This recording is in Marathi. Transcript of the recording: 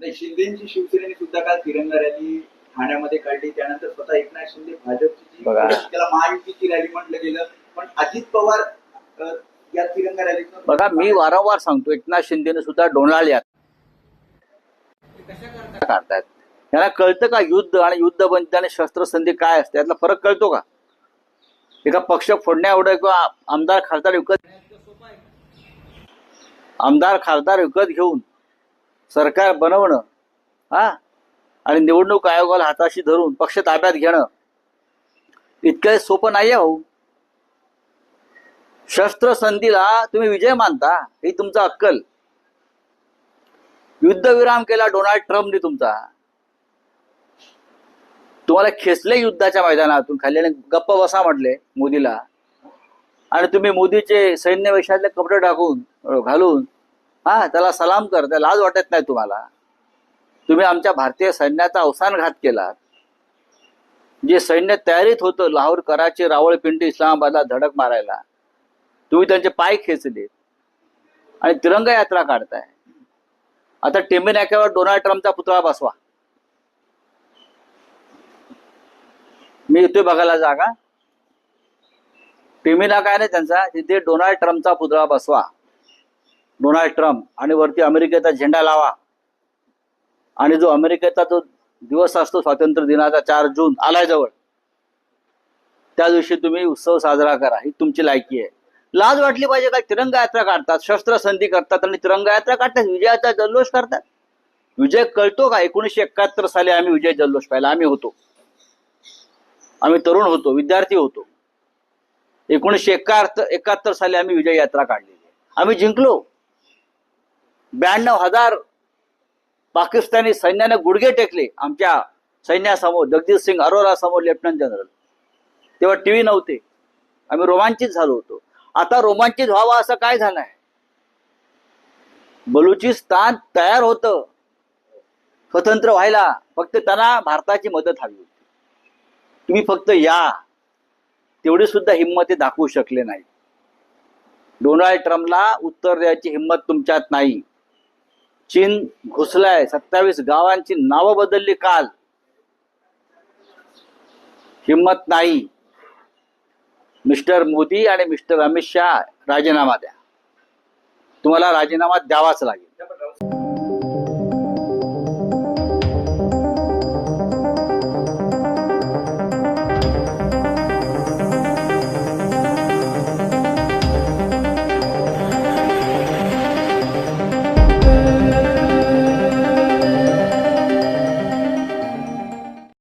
नाही शिंदेची शिवसेनेने सुद्धा काल तिरंगा रॅली ठाण्यामध्ये काढली. त्यानंतर स्वतः एकनाथ शिंदे भाजपची जी. त्याला महायुतीची रॅली म्हटलं गेलं. पण अजित पवार या तिरंगा रॅलीत बघा मी वारंवार सांगतो एकनाथ शिंदेने सुद्धा यात काढतायत. यांना कळतं का युद्ध आणि युद्ध बंदी आणि शस्त्रसंधी काय असते? यातला फरक कळतो का? एका पक्ष फोडण्या एवढं किंवा आमदार खासदार विकत आमदार खासदार विकत घेऊन सरकार बनवणं हा? आणि निवडणूक आयोगाला हाताशी धरून पक्ष ताब्यात घेणं इतकं सोपं नाही आहे भाऊ. शस्त्रसंधीला तुम्ही विजय मानता ही तुमचा अक्कल. युद्धविराम केला डोनाल्ड ट्रम्पने तुमचा. तुम्हाला खेचले युद्धाच्या मैदानातून खाल्ल्याने गप्प बसा म्हटले मोदीला. आणि तुम्ही मोदीचे सैन्य वेशातले कपडे टाकून घालून हा त्याला सलाम करता लाज वाटत नाही तुम्हाला. तुम्ही आमच्या भारतीय सैन्याचा अवसानघात केला जे सैन्य तयारीत होतं लाहोर कराची रावळपिंडी इस्लामाबादला धडक मारायला तुम्ही त्यांचे पाय खेचले. आणि तिरंगा यात्रा काढताय. आता टेंबे नाक्यावर डोनाल्ड ट्रम्पचा पुतळा बसवा. मी येतोय बघायला जागा. टेंबे नाका आहे ना त्यांचा तिथे डोनाल्ड ट्रम्पचा पुतळा बसवा. डोनाल्ड ट्रम्प आणि वरती अमेरिकेचा झेंडा लावा. आणि जो अमेरिकेचा जो दिवस असतो स्वातंत्र्य दिनाचा चार जून आलाय जवळ त्या दिवशी तुम्ही उत्सव साजरा करा. ही तुमची लायकी आहे. लाज वाटली पाहिजे काय तिरंगा यात्रा काढतात शस्त्रसंधी करतात आणि तिरंगा यात्रा काढतात विजयाचा जल्लोष करतात. विजय कळतो का? एकोणीसशे एकाहत्तर साली आम्ही विजय जल्लोष पाहिला. आम्ही होतो. आम्ही तरुण होतो विद्यार्थी होतो. एकोणीसशे एकाहत्तर एकाहत्तर साली आम्ही विजय यात्रा काढलेली आहे. आम्ही जिंकलो. ब्याण्णव हजार पाकिस्तानी सैन्याने गुडघे टेकले आमच्या सैन्यासमोर जगजित सिंग अरोरा समोर लेफ्टनंट जनरल. तेव्हा टीव्ही नव्हते. आम्ही रोमांचित झालो होतो. आता रोमांचित व्हावं असं काय झालंय बलुचिस्तान तयार होतं. स्वतंत्र व्हायला फक्त त्यांना भारताची मदत हवी होती. तुम्ही फक्त या. तेवढी सुद्धा हिंमत दाखवू शकले नाही. डोनाल्ड ट्रम्पला उत्तर द्यायची हिंमत तुमच्यात नाही. चीन घुसलाय. सत्तावीस गावांची नावं बदलली काल. हिंमत नाही. मिस्टर मोदी आणि मिस्टर अमित शहा राजीनामा द्या. तुम्हाला राजीनामा द्यावाच लागेल.